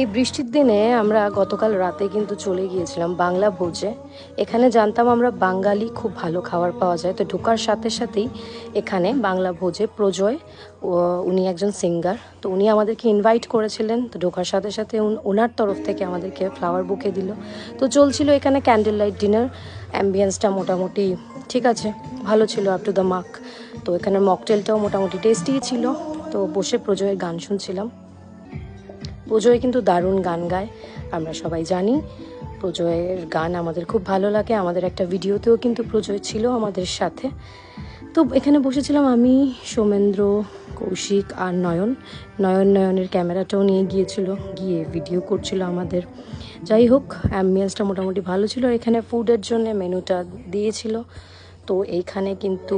এই বৃষ্টির দিনে আমরা গতকাল রাতে কিন্তু চলে গিয়েছিলাম বাংলা ভোজে। এখানে জানতাম আমরা বাঙালি খুব ভালো খাবার পাওয়া যায়। তো ঢোকার সাথে সাথেই এখানে বাংলা ভোজে প্রজয় উনি একজন সিঙ্গার তো উনি আমাদেরকে ইনভাইট করেছিলেন। তো ঢোকার সাথে সাথে ওনার তরফ থেকে আমাদেরকে ফ্লাওয়ার বুকে দিল। তো চলছিল এখানে ক্যান্ডেল লাইট ডিনার অ্যাম্বিয়েন্সটা মোটামুটি ঠিক আছে, ভালো ছিল আপ টু দ্য মার্ক তো এখানে মকটেলটাও মোটামুটি টেস্টি ছিল। তো বসে প্রজয়ের গান শুনছিলাম। প্রজয় কিন্তু দারুণ গান গায়, আমরা সবাই জানি। প্রজয়ের গান আমাদের খুব ভালো লাগে, আমাদের একটা ভিডিওতেও কিন্তু প্রজয় ছিল আমাদের সাথে। তো এখানে বসেছিলাম আমি, সৌমেন্দ্র, কৌশিক আর নয়ন। নয়ন নয়নের ক্যামেরাটাও নিয়ে গিয়েছিল, গিয়ে ভিডিও করছিল আমাদের। যাই হোক অ্যাম্বিয়েন্সটা মোটামুটি ভালো ছিল। এখানে ফুডের জন্য মেনুটা দিয়েছিল। তো এইখানে কিন্তু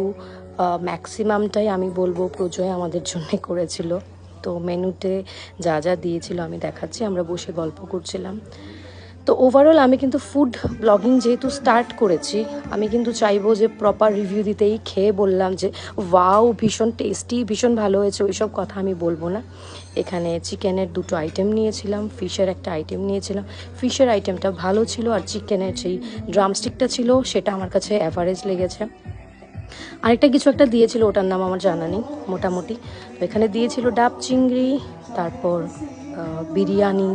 ম্যাক্সিমামটাই আমি বলব প্রজয় আমাদের জন্য করেছিল। তো মেনুতে যা যা দিয়েছিল আমি দেখাচ্ছি, আমরা বসে গল্প করছিলাম। তো ওভারঅল আমি কিন্তু ফুড ব্লগিং যেহেতু স্টার্ট করেছি, আমি কিন্তু চাইব যে প্রপার রিভিউ দিতেই খেয়ে বললাম যে ওয়াও ভীষণ টেস্টি ভীষণ ভালো হয়েছে, ওইসব কথা আমি বলব না। এখানে চিকেনের দুটো আইটেম নিয়েছিলাম, ফিশের একটা আইটেম নিয়েছিলাম। ফিশের আইটেমটা ভালো ছিল আর চিকেনের যেই ড্রামস্টিকটা ছিল, সেটা আমার কাছে অ্যাভারেজ লেগেছে। আরেকটা কিছু একটা দিয়েছিল, ওটার নাম আমার জানা নেই, মোটামুটি। এখানে দিয়েছিল ডাব চিংড়ি, তারপর বিরিয়ানি,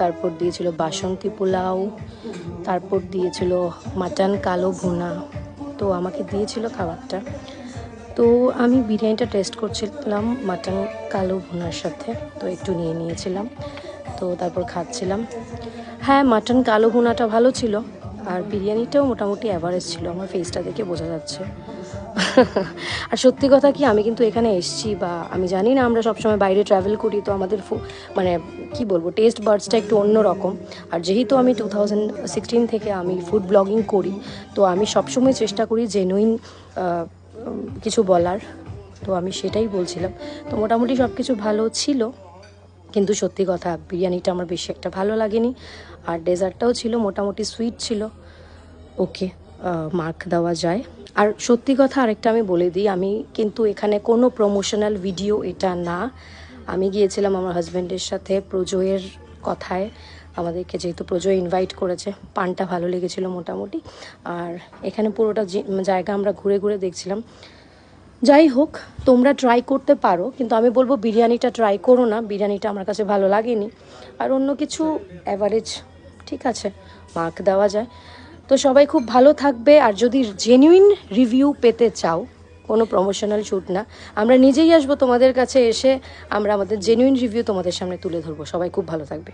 তারপর দিয়েছিল বাসন্তী পোলাও, তারপর দিয়েছিল মাটন কালো ভুনা। তো আমাকে দিয়েছিল খাবারটা। তো আমি বিরিয়ানিটা টেস্ট করছিলাম মাটন কালো ভুনার সাথে, তো একটু নিয়ে নিয়েছিলাম, তো তারপর খাচ্ছিলাম। হ্যাঁ মাটন কালো ভুনাটা ভালো ছিল, আর বিরিয়ানিটাও মোটামুটি অ্যাভারেজ ছিল, আমার ফেসটা দেখে বোঝা যাচ্ছে। আর সত্যি কথা কি, আমি কিন্তু এখানে এসছি বা আমি জানি না, আমরা সবসময় বাইরে ট্রাভেল করি, তো আমাদের মানে কি বলব টেস্ট বার্ডসটা একটু অন্যরকম আর যেহেতু আমি টু থাউজেন্ড সিক্সটিন থেকে আমি ফুড ব্লগিং করি, তো আমি সবসময় চেষ্টা করি জেনুইন কিছু বলার। তো আমি সেটাই বলছিলাম। তো মোটামুটি সব কিছু ভালো ছিল, কিন্তু সত্যি কথা, বিরিয়ানিটা আমার বেশি একটা ভালো লাগেনি। আর ডেজার্টটাও ছিল, মোটামুটি সুইট ছিল। ওকে মার্ক দেওয়া যায়। আর সত্যি কথা আরেকটা আমি বলে দিই, আমি কিন্তু এখানে কোনো প্রমোশনাল ভিডিও এটা না। আমি গিয়েছিলাম আমার হাজব্যান্ডের সাথে প্রজয়ের কথায়। আমাদেরকে যেহেতু প্রজয় ইনভাইট করেছে, পানটা ভালো লেগেছিল মোটামুটি। আর এখানে পুরোটা জায়গা আমরা ঘুরে ঘুরে দেখছিলাম। যাই হোক, তোমরা ট্রাই করতে পারো, কিন্তু আমি বলব বিরিয়ানিটা ট্রাই করো না। বিরিয়ানিটা আমার কাছে ভালো লাগেনি। আর অন্য কিছু অ্যাভারেজ ঠিক আছে মার্ক দেওয়া যায়। তো সবাই খুব ভালো থাকবে, আর যদি জেনুইন রিভিউ পেতে চাও, কোনো প্রমোশনাল শ্যুট না, আমরা নিজেই আসব তোমাদের কাছে এসে, আমরা আমাদের জেনুইন রিভিউ তোমাদের সামনে তুলে ধরবো। সবাই খুব ভালো থাকবে।